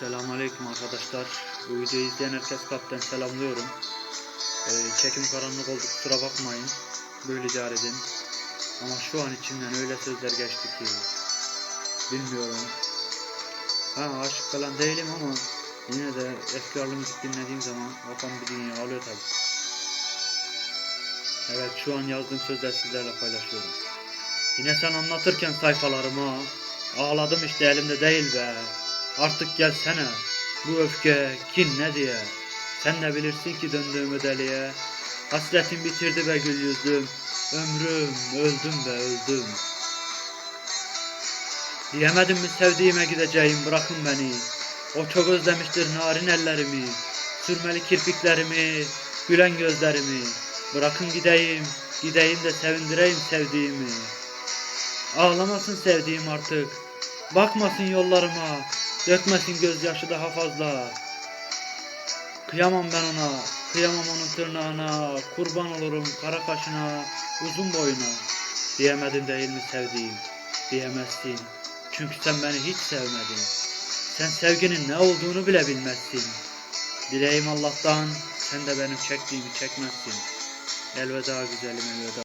Selamünaleyküm arkadaşlar. Bu videoyu izleyen herkes kalpten selamlıyorum. Ee, çekim karanlık oldu kusura bakmayın. Böyle idare edin. Ama şu an içimden öyle sözler geçti ki bilmiyorum. Ha aşık falan değilim ama yine de efkarlı müzik dinlediğim zaman kafam bir dünya alıyor tabi. Evet şu an yazdığım sözler sizlerle paylaşıyorum. Yine sen anlatırken sayfalarıma ağladım işte elimde değil be. Artık gelsene bu öfke kin ne diye. Sen de bilirsin ki döndüğümü deliye. Hasretin bitirdi be gül yüzlüm. Ömrüm öldüm be öldüm. Diyemedim mi sevdiğime gideceğim bırakın beni. O çok özlemiştir narin ellerimi. Sürmeli kirpiklerimi, gülen gözlerimi. Bırakın gideyim, gideyim de sevindireyim sevdiğimi. Ağlamasın sevdiğim artık. Bakmasın yollarıma. Dökmesin gözyaşı daha fazla. Kıyamam ben ona. Kıyamam onun tırnağına. Kurban olurum kara kaşına. Uzun boyuna. Diyemedin değil mi sevdiğim? Diyemezsin. Çünkü sen beni hiç sevmedin. Sen sevginin ne olduğunu bile bilmezsin. Dileğim Allah'tan sen de benim çektiğimi çekmezsin. Elveda güzelim elveda.